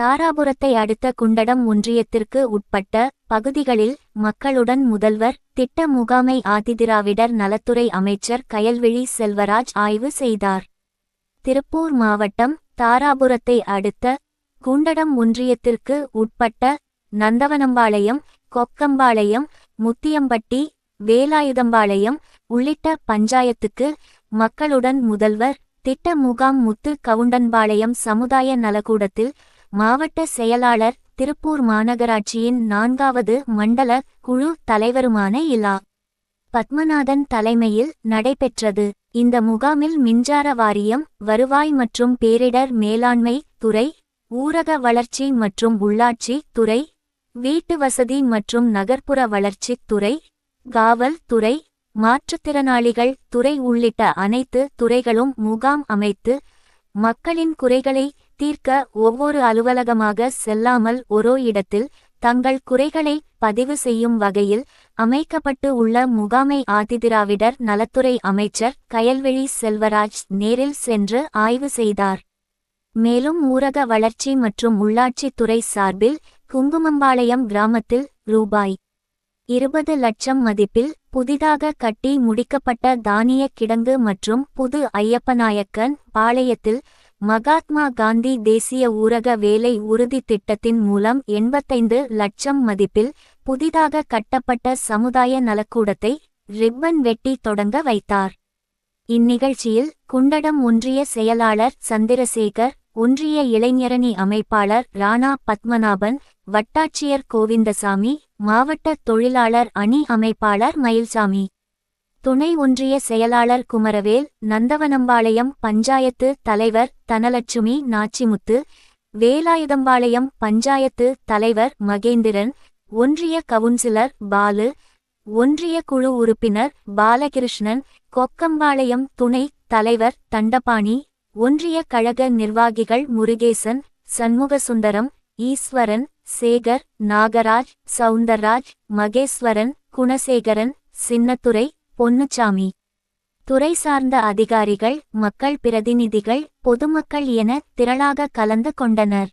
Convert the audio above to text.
தாராபுரத்தை அடுத்த குண்டடம் ஒன்றியத்திற்கு உட்பட்ட பகுதிகளில் மக்களுடன் முதல்வர் திட்ட முகாமை ஆதிதிராவிடர் நலத்துறை அமைச்சர் கயல்விழி செல்வராஜ் ஆய்வு செய்தார். திருப்பூர் மாவட்டம் தாராபுரத்தை அடுத்த குண்டடம் ஒன்றியத்திற்கு உட்பட்ட நந்தவனம்பாளையம் கொக்கம்பாளையம் முத்தியம்பட்டி வேலாயுதம்பாளையம் உள்ளிட்ட பஞ்சாயத்துக்கு மக்களுடன் முதல்வர் திட்ட முகாம் முத்து கவுண்டன்பாளையம் சமுதாய நலக்கூடத்தில் மாவட்ட செயலாளர் திருப்பூர் மாநகராட்சியின் நான்காவது மண்டல குழு தலைவருமான இலா. பத்மநாதன் தலைமையில் நடைபெற்றது. இந்த முகாமில் மின்சார வாரியம் வருவாய் மற்றும் பேரிடர் மேலாண்மை துறை ஊரக வளர்ச்சி மற்றும் உள்ளாட்சி துறை வீட்டு வசதி மற்றும் நகர்ப்புற வளர்ச்சித் துறை காவல் துறை மாற்றுத்திறனாளிகள் துறை உள்ளிட்ட அனைத்து துறைகளும் முகாம் அமைத்து மக்களின் குறைகளை தீர்க்க ஒவ்வொரு அலுவலகமாக செல்லாமல் ஒரோ இடத்தில் தங்கள் குறைகளை பதிவு செய்யும் வகையில் அமைக்கப்பட்டு உள்ள முகாமை ஆதிதிராவிடர் நலத்துறை அமைச்சர் கயல்வெளி செல்வராஜ் நேரில் சென்று ஆய்வு செய்தார். மேலும் ஊரக வளர்ச்சி மற்றும் உள்ளாட்சித் துறை சார்பில் குங்குமம்பாளையம் கிராமத்தில் ரூபாய் இருபது லட்சம் மதிப்பில் புதிதாக கட்டி முடிக்கப்பட்ட தானிய கிடங்கு மற்றும் புது ஐயப்பநாயக்கன் பாளையத்தில் மகாத்மா காந்தி தேசிய ஊரக வேலை உறுதி திட்டத்தின் மூலம் எண்பத்தைந்து லட்சம் மதிப்பில் புதிதாக கட்டப்பட்ட சமுதாய நலக்கூடத்தை ரிப்பன் வெட்டி தொடங்க வைத்தார். இந்நிகழ்ச்சியில் குண்டடம் ஒன்றிய செயலாளர் சந்திரசேகர் ஒன்றிய இளைஞரணி அமைப்பாளர் ராணா பத்மநாபன் வட்டாட்சியர் கோவிந்தசாமி மாவட்ட தொழிலாளர் அணி அமைப்பாளர் மயில்சாமி. துணை ஒன்றிய செயலாளர் குமரவேல் நந்தவனம்பாளையம் பஞ்சாயத்து தலைவர் தனலட்சுமி நாச்சிமுத்து வேலாயுதம்பாளையம் பஞ்சாயத்து தலைவர் மகேந்திரன் ஒன்றிய கவுன்சிலர் பாலு ஒன்றிய குழு உறுப்பினர் பாலகிருஷ்ணன் கொக்கம்பாளையம் துணை தலைவர் தண்டபாணி ஒன்றிய கழக நிர்வாகிகள் முருகேசன் சண்முகசுந்தரம் ஈஸ்வரன் சேகர் நாகராஜ் சவுந்தரராஜ் மகேஸ்வரன் குணசேகரன் சின்னத்துரை பொன்னுச்சாமி. துறை சார்ந்த அதிகாரிகள் மக்கள் பிரதிநிதிகள் பொதுமக்கள் என திரளாக கலந்து கொண்டனர்.